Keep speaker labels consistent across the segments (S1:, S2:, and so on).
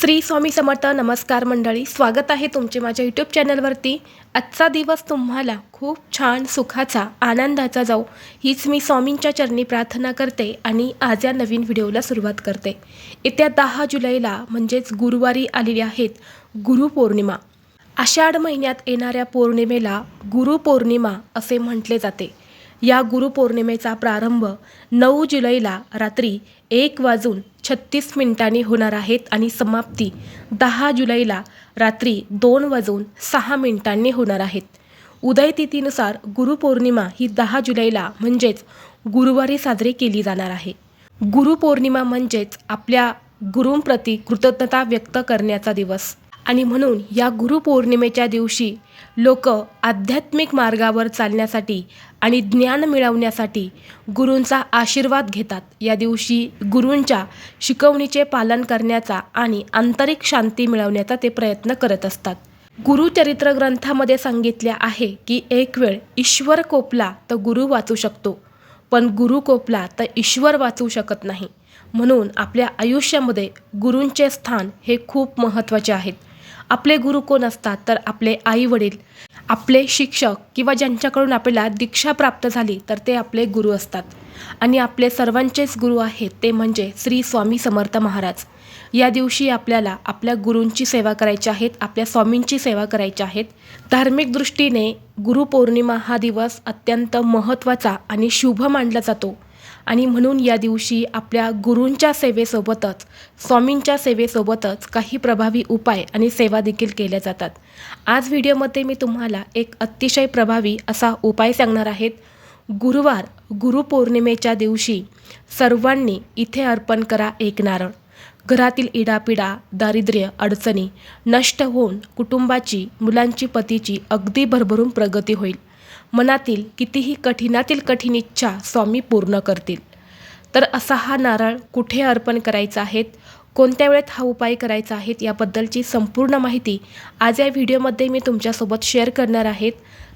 S1: श्री स्वामी समर्थ नमस्कार मंडळी स्वागत आहे तुमचे माझ्या यूट्यूब चॅनलवरती आजचा दिवस तुम्हाला खूप छान सुखाचा आनंदाचा जाऊ हीच मी स्वामींच्या चरणी प्रार्थना करते आणि आज या नवीन व्हिडिओला सुरुवात करते. येत्या दहा जुलैला म्हणजेच गुरुवारी आलेली आहेत गुरुपौर्णिमा आषाढ महिन्यात येणाऱ्या पौर्णिमेला गुरुपौर्णिमा असे म्हटले जाते. या गुरुपौर्णिमेचा प्रारंभ नऊ जुलैला रात्री एक वाजून छत्तीस मिनिटांनी होणार आहेत आणि समाप्ती दहा जुलैला रात्री दोन वाजून सहा मिनिटांनी होणार आहेत. उदयतिथीनुसार गुरुपौर्णिमा ही दहा जुलैला म्हणजेच गुरुवारी साजरी केली जाणार आहे. गुरुपौर्णिमा म्हणजेच आपल्या गुरूंप्रती कृतज्ञता व्यक्त करण्याचा दिवस. आणि म्हणून या गुरुपौर्णिमेच्या दिवशी लोक आध्यात्मिक मार्गावर चालण्यासाठी आणि ज्ञान मिळवण्यासाठी गुरूंचा आशीर्वाद घेतात. या दिवशी गुरूंच्या शिकवणीचे पालन करण्याचा आणि आंतरिक शांती मिळवण्याचा ते प्रयत्न करत असतात. गुरुचरित्र ग्रंथामध्ये सांगितले आहे की एक वेळ ईश्वर कोपला तर गुरु वाचू शकतो पण गुरु कोपला तर ईश्वर वाचू शकत नाही. म्हणून आपल्या आयुष्यामध्ये गुरूंचे स्थान हे खूप महत्त्वाचे आहेत. आपले गुरु कोण असतात? तर आपले आई वडील आपले शिक्षक किंवा ज्यांच्याकडून आपल्याला दीक्षा प्राप्त झाली तर ते आपले गुरु असतात. आणि आपले सर्वांचेच गुरु आहेत ते म्हणजे श्री स्वामी समर्थ महाराज. या दिवशी आपल्याला आपल्या गुरूंची सेवा करायची आहेत आपल्या स्वामींची सेवा करायची आहेत. धार्मिक दृष्टीने गुरुपौर्णिमा हा दिवस अत्यंत महत्त्वाचा आणि शुभ मानला जातो. आणि म्हणून या दिवशी आपल्या गुरूंच्या सेवेसोबतच स्वामींच्या सेवेसोबतच काही प्रभावी उपाय आणि सेवा देखील केल्या जातात. आज व्हिडिओमध्ये मी तुम्हाला एक अतिशय प्रभावी असा उपाय सांगणार आहेत. गुरुवार गुरुपौर्णिमेच्या दिवशी सर्वांनी इथे अर्पण करा एक नारळ. घरातील इडापिडा दारिद्र्य अडचणी नष्ट होऊन कुटुंबाची मुलांची पतीची अगदी भरभरून प्रगती होईल. मनातील कितीही कठीणातील कठीण इच्छा स्वामी पूर्ण करतील. तर असा हा नारळ कुठे अर्पण करायचा आहेत कोणत्या वेळेत हा उपाय करायचा आहेत याबद्दलची संपूर्ण माहिती आज या व्हिडिओमध्ये मी तुमच्यासोबत शेअर करणार आहेत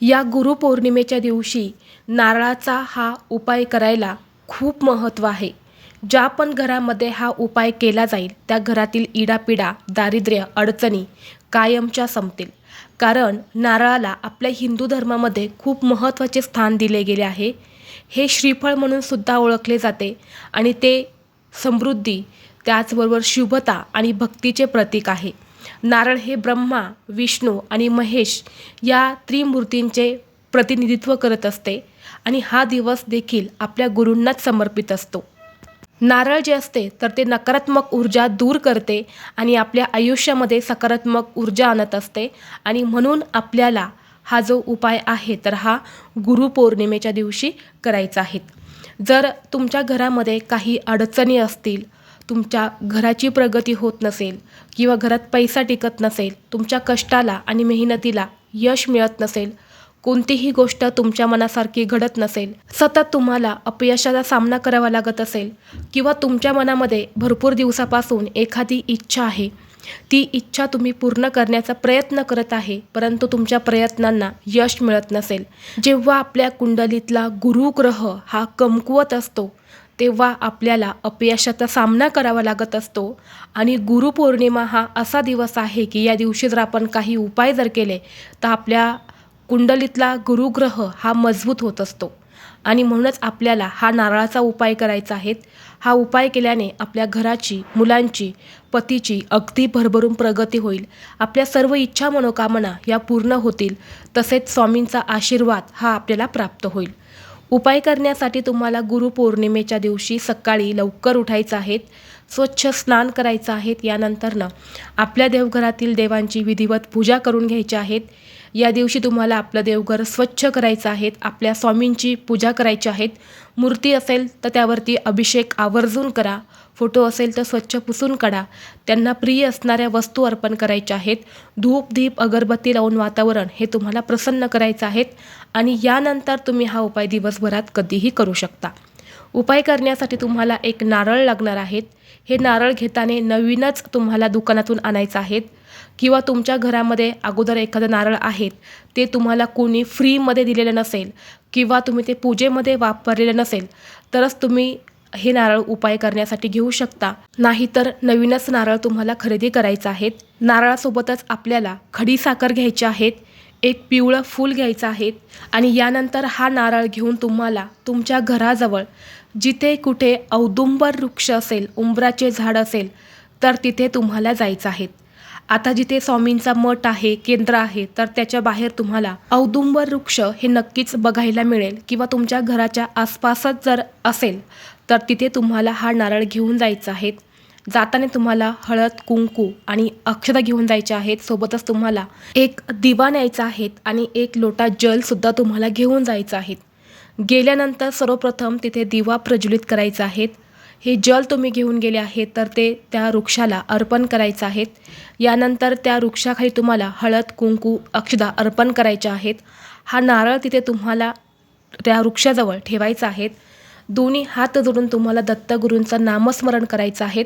S1: या गुरुपौर्णिमेच्या दिवशी नारळाचा हा उपाय करायला खूप महत्त्व आहे. ज्या पण घरामध्ये हा उपाय केला जाईल त्या घरातील इडापिडा दारिद्र्य अडचणी कायमच्या संपतील. कारण नारळाला आपल्या हिंदू धर्मामध्ये खूप महत्त्वाचे स्थान दिले गेले आहे. हे श्रीफळ म्हणून सुद्धा ओळखले जाते आणि ते समृद्धी त्याचबरोबर शुभता आणि भक्तीचे प्रतीक आहे. नारळ हे ब्रह्मा विष्णू आणि महेश या त्रिमूर्तींचे प्रतिनिधित्व करत असते आणि हा दिवस देखील आपल्या गुरूंनाच समर्पित असतो. नारळ जे असते तर ते नकारात्मक ऊर्जा दूर करते आणि आपल्या आयुष्यामध्ये सकारात्मक ऊर्जा आणत असते आणि म्हणून आपल्याला हा जो उपाय आहे तर हा गुरुपौर्णिमेच्या दिवशी करायचा आहे. जर तुमच्या घरामध्ये काही अडचणी असतील तुमच्या घराची प्रगती होत नसेल किंवा घरात पैसा टिकत नसेल तुमच्या कष्टाला आणि मेहनतीला यश मिळत नसेल कोणतीही गोष्ट तुमच्या मनासारखी घडत नसेल सतत तुम्हाला अपयशाचा सामना करावा लागत असेल किंवा तुमच्या मनामध्ये भरपूर दिवसापासून एखादी इच्छा आहे ती इच्छा तुम्ही पूर्ण करण्याचा प्रयत्न करत आहे परंतु तुमच्या प्रयत्नांना यश मिळत नसेल. जेव्हा आपल्या कुंडलीतला गुरुग्रह हा कमकुवत असतो तेव्हा आपल्याला अपयशाचा सामना करावा लागत असतो. आणि गुरुपौर्णिमा हा असा दिवस आहे की या दिवशी जर आपण काही उपाय जर केले तर आपल्या कुंडलीतला गुरुग्रह हा मजबूत होत असतो. आणि म्हणूनच आपल्याला हा नारळाचा उपाय करायचा आहे. हा उपाय केल्याने आपल्या घराची मुलांची पतीची अगदी भरभरून प्रगती होईल. आपल्या सर्व इच्छा मनोकामना या पूर्ण होतील. तसेच स्वामींचा आशीर्वाद हा आपल्याला प्राप्त होईल. उपाय करण्यासाठी तुम्हाला गुरुपौर्णिमेच्या दिवशी सकाळी लवकर उठायचं आहेत स्वच्छ स्नान करायचं आहेत यानंतरनं आपल्या देवघरातील देवांची विधिवत पूजा करून घ्यायची आहेत. या दिवशी तुम्हाला आपलं देवघर स्वच्छ करायचं आहे आपल्या स्वामींची पूजा करायची आहेत मूर्ती असेल तर त्यावरती अभिषेक आवर्जून करा. फोटो असेल तर स्वच्छ पुसून काढा. त्यांना प्रिय असणाऱ्या वस्तू अर्पण करायच्या आहेत. धूप दीप अगरबत्ती लावून वातावरण हे तुम्हाला प्रसन्न करायचं आहेत आणि यानंतर तुम्ही हा उपाय दिवसभरात कधीही करू शकता. उपाय करण्यासाठी तुम्हाला एक नारळ लागणार आहेत. हे नारळ घेताना नवीनच तुम्हाला दुकानातून आणायचं आहेत. किंवा तुमच्या घरामध्ये अगोदर एखादं नारळ आहेत ते तुम्हाला कोणी फ्रीमध्ये दिलेलं नसेल किंवा तुम्ही ते पूजेमध्ये वापरलेलं नसेल तरच तुम्ही हे नारळ उपाय करण्यासाठी घेऊ शकता. नाहीतर नवीनच नारळ तुम्हाला खरेदी करायचं आहेत. नारळासोबतच आपल्याला खडीसाखर घ्यायची आहेत एक पिवळं फूल घ्यायचं आहे आणि यानंतर हा नारळ घेऊन तुम्हाला तुमच्या घराजवळ जिथे कुठे औदुंबर वृक्ष असेल उंबराचे झाड असेल तर तिथे तुम्हाला जायचं आहे. आता जिथे स्वामींचा मठ आहे केंद्र आहे तर त्याच्या बाहेर तुम्हाला औदुंबर वृक्ष हे नक्कीच बघायला मिळेल किंवा तुमच्या घराच्या आसपासच जर असेल तर तिथे तुम्हाला हा नारळ घेऊन जायचा आहे. जाताना तुम्हाला हळद कुंकू आणि अक्षता घेऊन जायचे आहेत. सोबतच तुम्हाला एक दिवा न्यायचा आहे आणि एक लोटा जलसुद्धा तुम्हाला घेऊन जायचं आहे. गेल्यानंतर सर्वप्रथम तिथे दिवा प्रज्वलित करायचा आहेत. हे जल तुम्ही घेऊन गेले आहेत तर ते त्या वृक्षाला अर्पण करायचं आहेत. यानंतर त्या वृक्षाखाली तुम्हाला हळद कुंकू अक्षदा अर्पण करायच्या आहेत. हा नारळ तिथे तुम्हाला त्या वृक्षाजवळ ठेवायचा आहेत. दोन्ही हात जोडून तुम्हाला दत्तगुरूंचं नामस्मरण करायचं आहेत.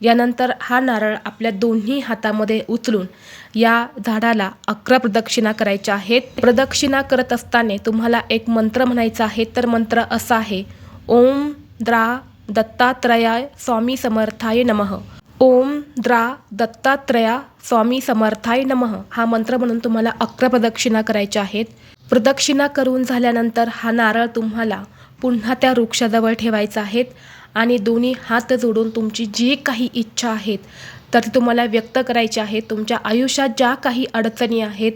S1: यानंतर हा नारळ आपल्या दोन्ही हातामध्ये उचलून या झाडाला अकरा प्रदक्षिणा करायच्या आहेत. प्रदक्षिणा करत असताना तुम्हाला एक मंत्र म्हणायचा आहे. तर मंत्र असा आहे. ओम द्रा दत्तात्रयाय स्वामी समर्थाय नमः. ओम द्रा दत्तात्रया स्वामी समर्थाय नमः. हा मंत्र म्हणून तुम्हाला अकरा प्रदक्षिणा करायच्या आहेत. प्रदक्षिणा करून झाल्यानंतर हा नारळ तुम्हाला पुन्हा त्या वृक्षाजवळ ठेवायचा आहेत आणि दोन्ही हात जोडून तुमची जी काही इच्छा आहेत तर ती तुम्हाला व्यक्त करायची आहे तुमच्या आयुष्यात ज्या काही अडचणी आहेत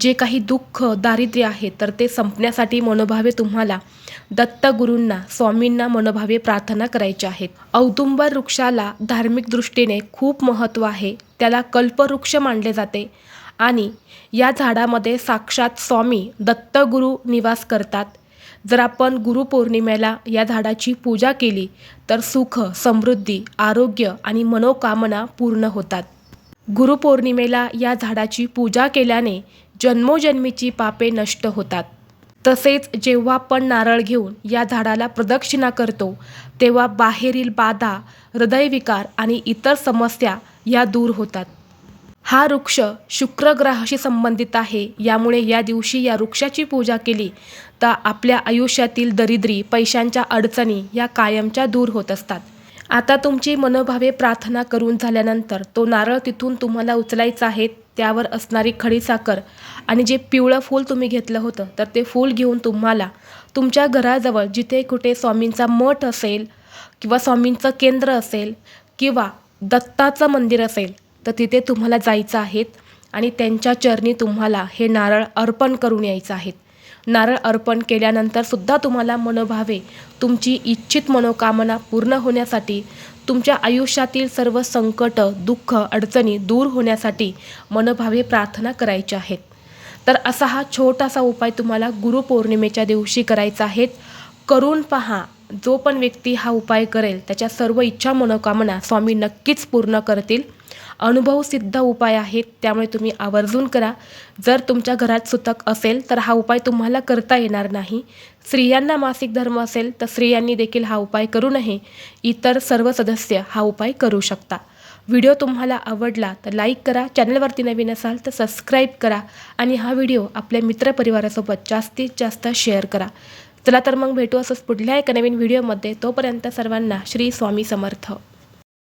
S1: जे काही दुःख दारिद्र्य आहे तर ते संपण्यासाठी मनोभावे तुम्हाला दत्तगुरूंना स्वामींना मनोभावे प्रार्थना करायच्या आहेत. औदुंबर वृक्षाला धार्मिक दृष्टीने खूप महत्त्व आहे. त्याला कल्पवृक्ष मानले जाते आणि या झाडामध्ये साक्षात स्वामी दत्तगुरू निवास करतात. जर आपण गुरुपौर्णिमेला या झाडाची पूजा केली तर सुख समृद्धी आरोग्य आणि मनोकामना पूर्ण होतात. गुरुपौर्णिमेला या झाडाची पूजा केल्याने जन्मोजन्मीची पापे नष्ट होतात. तसेच जेव्हा आपण नारळ घेऊन या झाडाला प्रदक्षिणा करतो तेव्हा बाहेरील बाधा हृदयविकार आणि इतर समस्या या दूर होतात. हा वृक्ष शुक्रग्रहाशी संबंधित आहे. यामुळे या दिवशी या वृक्षाची पूजा केली तर आपल्या आयुष्यातील दरिद्री पैशांच्या अडचणी या कायमच्या दूर होत असतात. आता तुमची मनोभावे प्रार्थना करून झाल्यानंतर तो नारळ तिथून तुम्हाला उचलायचा आहे त्यावर असणारी खडीसाखर आणि जे पिवळं फूल तुम्ही घेतलं होतं तर ते फूल घेऊन तुम्हाला तुमच्या घराजवळ जिथे कुठे स्वामींचा मठ असेल किंवा स्वामींचं केंद्र असेल किंवा दत्ताचं मंदिर असेल तर तिथे तुम्हाला जायचं आहेत आणि त्यांच्या चरणी तुम्हाला हे नारळ अर्पण करून यायचं आहेत. नारळ अर्पण केल्यानंतर सुद्धा तुम्हाला मनोभावे तुमची इच्छित मनोकामना पूर्ण होण्यासाठी तुमच्या आयुष्यातील सर्व संकट दुःख अडचणी दूर होण्यासाठी मनोभावे प्रार्थना करायच्या आहेत. तर असा हा छोटासा उपाय तुम्हाला गुरुपौर्णिमेच्या दिवशी करायचा आहे. करून पहा जो पण व्यक्ती हा उपाय करेल त्याच्या सर्व इच्छा मनोकामना स्वामी नक्कीच पूर्ण करतील. अनुभवसिद्ध उपाय आहेत त्यामुळे तुम्ही आवर्जून करा. जर तुमच्या घरात सुतक असेल तर हा उपाय तुम्हाला करता येणार नाही. स्त्रियांना मासिक धर्म असेल तर स्त्रियांनी देखील हा उपाय करू नये. इतर सर्व सदस्य हा उपाय करू शकता. व्हिडिओ तुम्हाला आवडला तर लाईक करा. चॅनलवरती नवीन असाल तर सबस्क्राईब करा. आणि हा व्हिडिओ आपल्या मित्रपरिवारासोबत जास्तीत जास्त शेअर करा. चला तर मग भेटू असंच पुढल्या एका नवीन व्हिडिओमध्ये. तोपर्यंत सर्वांना श्री स्वामी समर्थ.